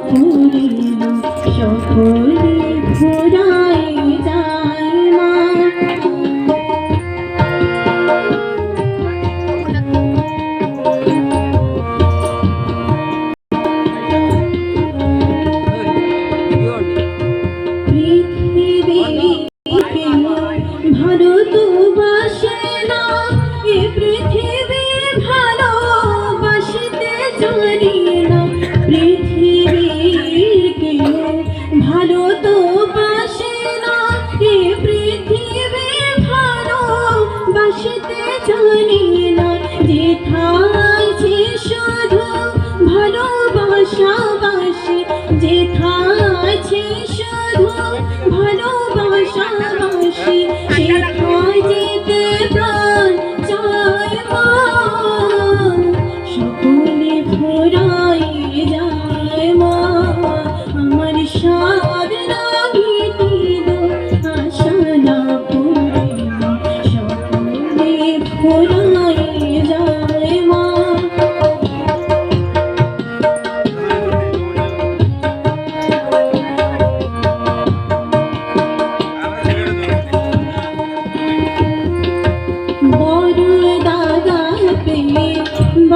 পুরিল সকলে পৃথিবীকে ভারতবাসে না এ পৃথিবী ভালোবাসতে জানি না যে শুধু ভালোবাসাবাসি যেথায় যে শুধু ভালোবাসাবাসি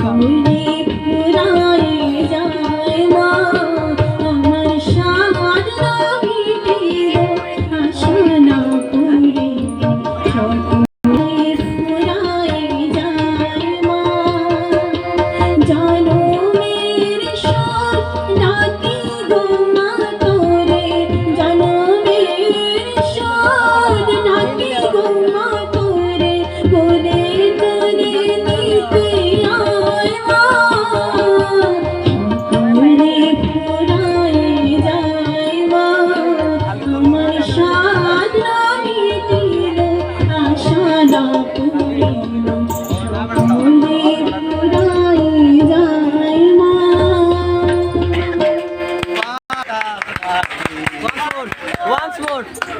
সকলে out.